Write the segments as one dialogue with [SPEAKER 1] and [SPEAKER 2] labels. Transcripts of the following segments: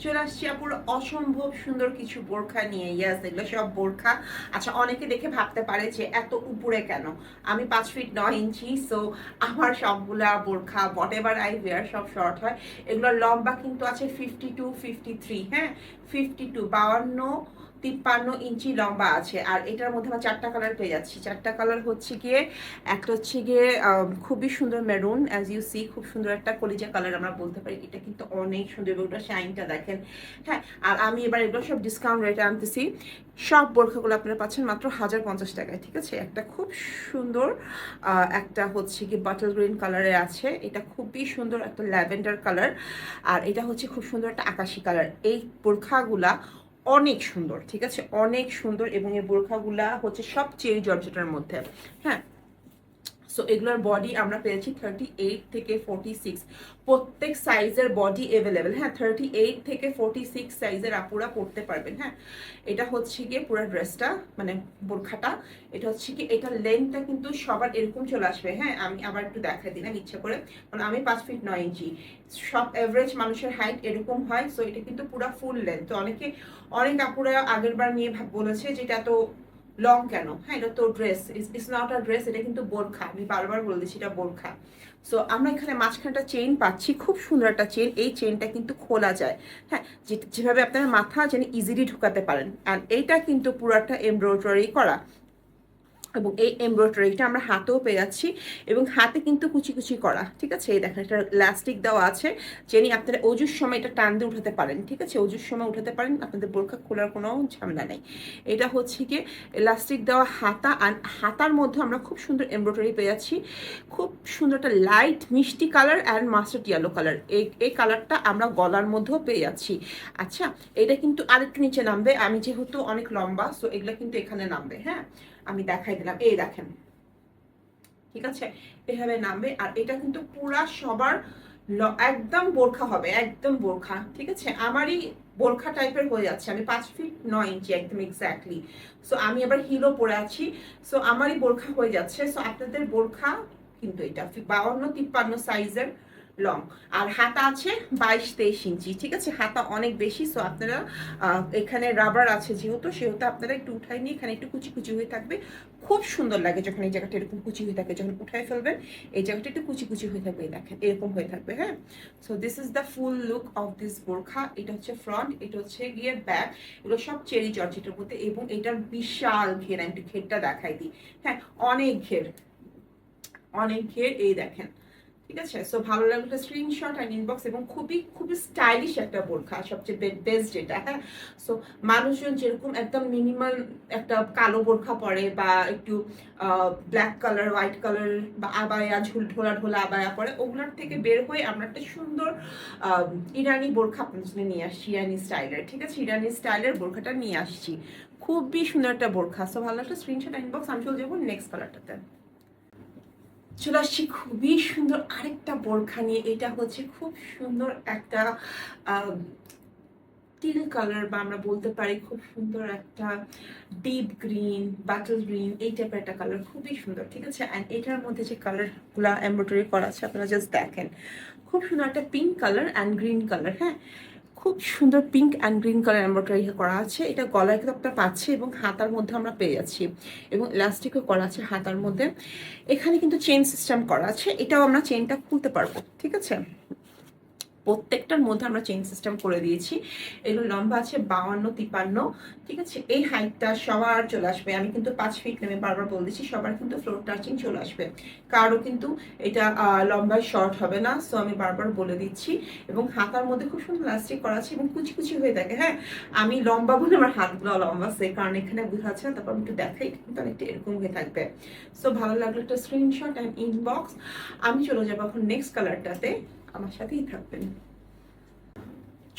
[SPEAKER 1] চলে আসছি আপুর অসম্ভব সুন্দর কিছু বোরখা নিয়ে। ইয়াস এগুলো সব বোরখা। আচ্ছা অনেকে দেখে ভাবতে পারে যে এত উপরে কেন? আমি পাঁচ ফিট ন ইঞ্চি সো আমার সবগুলা বোরখা হোয়াট এভার আই ওয়ার সব শর্ট হয়। এগুলোর লম্বা কিন্তু আছে ফিফটি টু ফিফটি থ্রি হ্যাঁ? ফিফটি টু বাউান্ন তিপ্পান্ন ইঞ্চি লম্বা আছে। আর এটার মধ্যে আমরা চারটা কালার পেয়ে যাচ্ছি। চারটা কালার হচ্ছে গিয়ে, একটা হচ্ছে গিয়ে খুবই সুন্দর মেরুন অ্যাজ ইউ সি খুব সুন্দর একটা কলিজা কালার আমরা বলতে পারি। এটা কিন্তু অনেক সুন্দর এবং ওটা শাইনটা দেখেন। হ্যাঁ আর আমি এবার এগুলো সব ডিসকাউন্ট রেটে আনতেছি। সব বোরখাগুলো আপনারা পাচ্ছেন মাত্র হাজার পঞ্চাশ টাকায়, ঠিক আছে? একটা খুব সুন্দর একটা হচ্ছে কি বাটল গ্রিন কালারে আছে। এটা খুবই সুন্দর একটা ল্যাভেন্ডার কালার আর এটা হচ্ছে খুব সুন্দর একটা আকাশি কালার এই বোরখাগুলা অনেক সুন্দর ঠিক আছে? অনেক সুন্দর এবং এই বোরখাগুলা হচ্ছে সবচেয়ে জর্জেটার মধ্যে। হ্যাঁ? সো এগুলোর বডি আমরা পেয়েছি থার্টি এইট থেকে ফোর্টি সিক্স প্রত্যেক সাইজের বডি অ্যাভেলেবেল হ্যাঁ থার্টি এইট থেকে ফোর্টি সিক্স সাইজের আপুরা পড়তে পারবেন হ্যাঁ। এটা হচ্ছে গিয়ে পুরো ড্রেসটা মানে বোরখাটা। এটা হচ্ছে কি এটা লেন্থটা কিন্তু সবার এরকম চলে আসবে হ্যাঁ। আমি আবার একটু দেখাই দিলাম ইচ্ছা করে। কারণ আমি পাঁচ ফিট নয় ইঞ্চি সব এভারেজ মানুষের হাইট এরকম হয় সো এটা কিন্তু পুরো ফুল লেন্থ তো অনেকে, অনেক আপুরা আগের বার নিয়ে বলেছে যে এটা তো লং কেন? হ্যাঁ এটা তো dress is not a dress এটা কিন্তু বোরখা। আমি বারবার বলে দিচ্ছি, এটা বোরখা। সো আমরা এখানে মাঝখানটা চেইন পাচ্ছি, খুব সুন্দর একটা চেইন এই চেইনটা কিন্তু খোলা যায়। হ্যাঁ যেভাবে আপনার মাথা যেন ইজিলি ঢুকাতে পারেন। অ্যান্ড এইটা কিন্তু পুরো একটা এমব্রয়ডারি করা। এবং এই এমব্রয়ডারিটা আমরা হাতেও পেয়ে যাচ্ছি এবং হাতে কিন্তু কুচি কুচি করা, ঠিক আছে? এই দেখেন, একটা লাস্টিক দেওয়া আছে যিনি আপনারা অজুর সময় এটা টান দিয়ে উঠাতে পারেন, ঠিক আছে? অজুর সময় উঠাতে পারেন, আপনাদের বোরখা খোলার কোনো ঝামেলা নেই। এটা হচ্ছে কি এলাস্টিক দেওয়া হাতা, আর হাতার মধ্যে আমরা খুব সুন্দর এমব্রয়ডারি পেয়ে যাচ্ছি খুব সুন্দর একটা লাইট মিষ্টি colour and mustard yellow colour এই এই কালারটা আমরা গলার মধ্যেও পেয়ে যাচ্ছি আচ্ছা এটা কিন্তু আরেকটু নিচে নামবে, আমি যেহেতু অনেক লম্বা সো এগুলো কিন্তু এখানে নামবে হ্যাঁ? আমি দেখাই দিলাম। এই দেখেন। ঠিক আছে? এভাবে নামবে। আর এটা কিন্তু পুরা সবার একদম বোরখা হবে, একদম বোরখা। ঠিক আছে? আমারই বোরখা টাইপের হয়ে যাচ্ছে। আমি পাঁচ ফিট নয় ইঞ্চি একদম এক্স্যাক্টলি সো আমি আবার হিলও পরে আছি। সো আমারই বোরখা হয়ে যাচ্ছে। সো আপনাদের বোরখা কিন্তু এটা। বাউন্ন, তিপ্পান্ন সাইজের লং আর হাতা আছে বাইশ তেইশ ইঞ্চি, ঠিক আছে? হাতা অনেক বেশি সো আপনারা এখানে রাবার আছে যেহেতু, সেহেতু আপনারা একটু উঠাই নিয়ে এখানে একটু কুচি কুচি হয়ে থাকবে। খুব সুন্দর লাগে যখন এই জায়গাটা এরকম কুচি হয়ে থাকে, যখন উঠাই ফেলবেন, এই জায়গাটা একটু কুচি কুচি হয়ে থাকবে দেখেন, এরকম হয়ে থাকবে হ্যাঁ? So this is the full look of this বোরখা, এটা হচ্ছে ফ্রন্ট এটা হচ্ছে গিয়ে ব্যাক এগুলো সব চেরি জর্জেটের মধ্যে, এবং এটার বিশাল ঘের, আমি একটু ঘেরটা দেখাই দিই হ্যাঁ অনেক ঘের অনেক ঘের, এই দেখেন ঠিক আছে? সো ভালো লাগলে স্ক্রিনশট অ্যান্ড ইনবক্স এবং খুবই খুবই স্টাইলিশ একটা বোরখা, সবচেয়ে বেস্ট যেটা হ্যাঁ? সো মানুষজন যেরকম একদম মিনিমাল একটা কালো বোরখা পরে বা একটু ব্ল্যাক কালার হোয়াইট কালার বা আবায়া, ঝুল, ঢোলা ঢোলা, আবায়া পরে, ওগুলোর থেকে বের হয়ে আমরা একটা সুন্দর ইরানি বোরখা আপনাদের জন্য নিয়ে আসছি, ইরানি স্টাইলের ঠিক আছে? ইরানি স্টাইলের বোরখাটা নিয়ে আসছি। খুবই সুন্দর একটা বোরখা। সো ভালো একটা স্ক্রিনশট ইনবক্স আমি চলে যাব নেক্সট কালারটাতে চলে আসছি খুবই সুন্দর আরেকটা বোরখা নিয়ে। এটা হচ্ছে খুব সুন্দর একটা টিল কালার বা আমরা বলতে পারি খুব সুন্দর একটা ডিপ গ্রিন বাটল গ্রিন এই টাইপের একটা কালার খুবই সুন্দর, ঠিক আছে? অ্যান্ড এটার মধ্যে যে কালারগুলো এমব্রয়ডারি করা আছে, আপনারা জাস্ট দেখেন। খুব সুন্দর একটা pink colour and green colour হ্যাঁ? খুব সুন্দর pink and green colour embroidery করা আছে। এটা গলায় কিন্তু আপনার পাচ্ছে এবং হাতার মধ্যে আমরা পেয়ে যাচ্ছি। এবং ইলাস্টিকও করা আছে হাতার মধ্যে। এখানে কিন্তু চেন সিস্টেম করা আছে। এটাও আমরা চেনটা খুলতে পারব, ঠিক আছে? প্রত্যেকটার মধ্যে আমরা চেইন সিস্টেম করে দিয়েছি। এগুলো লম্বা আছে বাউান্ন তিপান্ন ঠিক আছে? এই হাইটটা সবার চলে আসবে। আমি কিন্তু পাঁচ ফিট নেমে বারবার বলে দিচ্ছি, সবার কিন্তু ফ্লোর টাচিং চলে আসবে। কারও কিন্তু এটা লম্বায় শর্ট হবে না সো আমি বারবার বলে দিচ্ছি। এবং হাতার মধ্যে খুব সুন্দর প্লাস্টিক করা আছে এবং কুচি কুচি হয়ে থাকে হ্যাঁ? আমি লম্বা বলে আমার হাতগুলো লম্বা, সেই কারণে এখানে বোঝা যাচ্ছে না, তারপর আমি একটু দেখাই কিন্তু অনেকটা এরকম হয়ে থাকবে। সো ভালো লাগল একটা স্ক্রিনশট অ্যান্ড ইনবক্স আমি চলে যাব এখন নেক্সট কালারটাতে আমার সাথেই থাকবেন।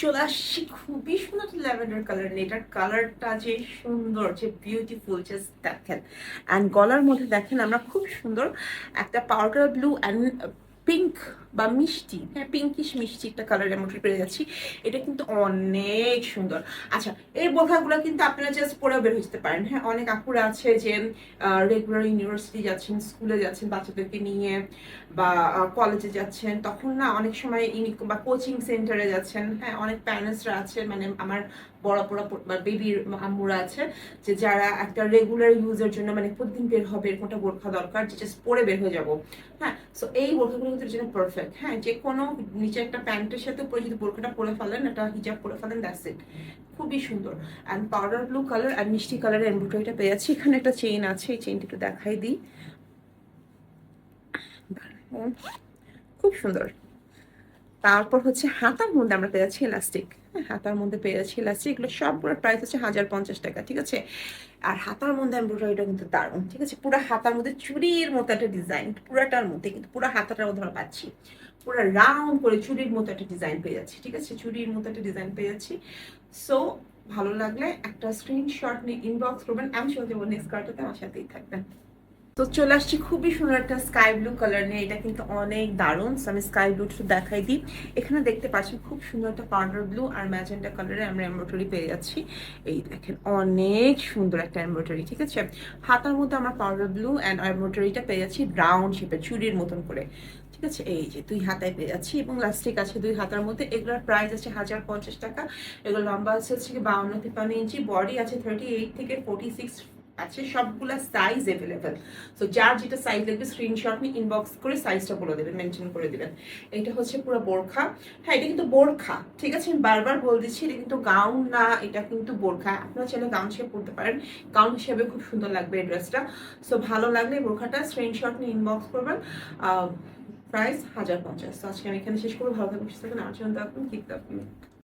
[SPEAKER 1] চলে আসছি খুবই সুন্দর ল্যাভেন্ডার কালার এটার কালারটা যে সুন্দর, যে বিউটিফুল জাস্ট দেখেন। অ্যান্ড গলার মধ্যে দেখেন আমরা খুব সুন্দর একটা পাউডার ব্লু অ্যান্ড পিঙ্ক বা মিষ্টি হ্যাঁ পিঙ্কিশ মিষ্টি একটা কালার এমব্রয়ডারি পেয়ে যাচ্ছি। এটা কিন্তু অনেক সুন্দর। আচ্ছা এই বোরখাগুলো কিন্তু আপনারা জাস্ট পরে বের হতে পারেন। হ্যাঁ অনেক আপুরা আছে যে রেগুলার ইউনিভার্সিটি যাচ্ছেন স্কুলে যাচ্ছেন, বাচ্চাদেরকে নিয়ে বা কলেজে যাচ্ছেন। তখন না অনেক সময় ইনি বা কোচিং সেন্টারে যাচ্ছেন। হ্যাঁ অনেক প্যারেন্টসরা আছে মানে আমার বড় বড় বা বেবির আম্মুরা আছে যে, যারা একটা রেগুলার ইউজের জন্য মানে প্রতিদিন বের হবে এরকমটা বোরখা দরকার যে জাস্ট পরে বের হয়ে যাব। হ্যাঁ সো এই বোরখাগুলো কিন্তু পারফেক্ট হ্যাঁ যে কোনো নিচে একটা প্যান্টের সাথে পরে যদি বোরখাটা পরে ফেলেন, একটা হিজাব পরে ফেলেন দ্যাটস ইট খুবই সুন্দর। অ্যান্ড পাউডার ব্লু কালার আর মিষ্টি কালারের এমব্রয়ডারিটা পেয়ে যাচ্ছি। এখানে একটা চেইন আছে, এই চেইনটা একটু দেখাই দিই। খুব সুন্দর। তারপর হচ্ছে হাতার মধ্যে আমরা পেয়ে যাচ্ছি ইলাস্টিক হাতার মধ্যে পেয়ে যাচ্ছি ইলাস্টিক এগুলো সবগুলোর প্রাইস হচ্ছে হাজার পঞ্চাশ টাকা, ঠিক আছে? আর হাতার মধ্যে এমব্রয়ডারিটা কিন্তু দারুণ, ঠিক আছে? পুরো হাতার মধ্যে চুরির মতো একটা ডিজাইন পুরাটার মধ্যে কিন্তু পুরো হাতাটার মধ্যে আমরা পাচ্ছি। পুরো রাউন্ড করে চুরির মতো একটা ডিজাইন পেয়ে যাচ্ছি, ঠিক আছে? চুরির মতো একটা ডিজাইন পেয়ে যাচ্ছি। সো ভালো লাগলে একটা স্ক্রিনশট নিয়ে ইনবক্স করবেন। আমি যাব নেক্সট কার্ডটাতে আমার সাথেই থাকবেন। তো চলে আসছি খুবই সুন্দর একটা স্কাই ব্লু কালার নিয়ে। এটা কিন্তু অনেক দারুণ আমি স্কাই ব্লু একটু দেখাই দিই। এখানে দেখতে পাচ্ছি খুব সুন্দর একটা পাউডার ব্লু আর ম্যাজেন্টা কালারে আমরা এমব্রয়ডারি পেয়ে যাচ্ছি। এই দেখেন, অনেক সুন্দর একটা এমব্রয়ডারি ঠিক আছে? হাতার মধ্যে আমরা পাউডার ব্লু অ্যান্ড এমব্রয়ডারিটা পেয়ে যাচ্ছি রাউন্ড শেপের চুরির মতন করে, ঠিক আছে? এই যে দুই হাতায় পেয়ে যাচ্ছি এবং লাস্টিক আছে দুই হাতার মধ্যে। এগুলোর প্রাইস আছে হাজার পঞ্চাশ টাকা। এগুলো লম্বা আছে হচ্ছে বাউন্ন তিপ্পান্ন ইঞ্চি বডি আছে থার্টি এইট থেকে ফোর্টি সিক্স আছে, সবগুলা সাইজ অ্যাভেলেবেল সো যার যেটা সাইজ লাগবে স্ক্রিনশট নিয়ে ইনবক্স করে সাইজটা বলে দেবেন মেনশন করে দেবেন। এটা হচ্ছে পুরো বোরখা। হ্যাঁ এটা কিন্তু বোরখা, ঠিক আছে? আমি বারবার বলে দিচ্ছি, এটা কিন্তু গাউন না, এটা কিন্তু বোরখা। আপনারা চাইলে গাউন হিসেবে পড়তে পারেন। গাউন হিসেবে খুব সুন্দর লাগবে এই ড্রেসটা সো ভালো লাগলে বোরখাটা স্ক্রিনশট নিয়ে ইনবক্স করবেন। প্রাইস হাজার পঞ্চাশ। তো আজকে আমি এখানে শেষ করব। ভালো থাকবেন সুস্থ থাকবেন আমার জন্য কিপ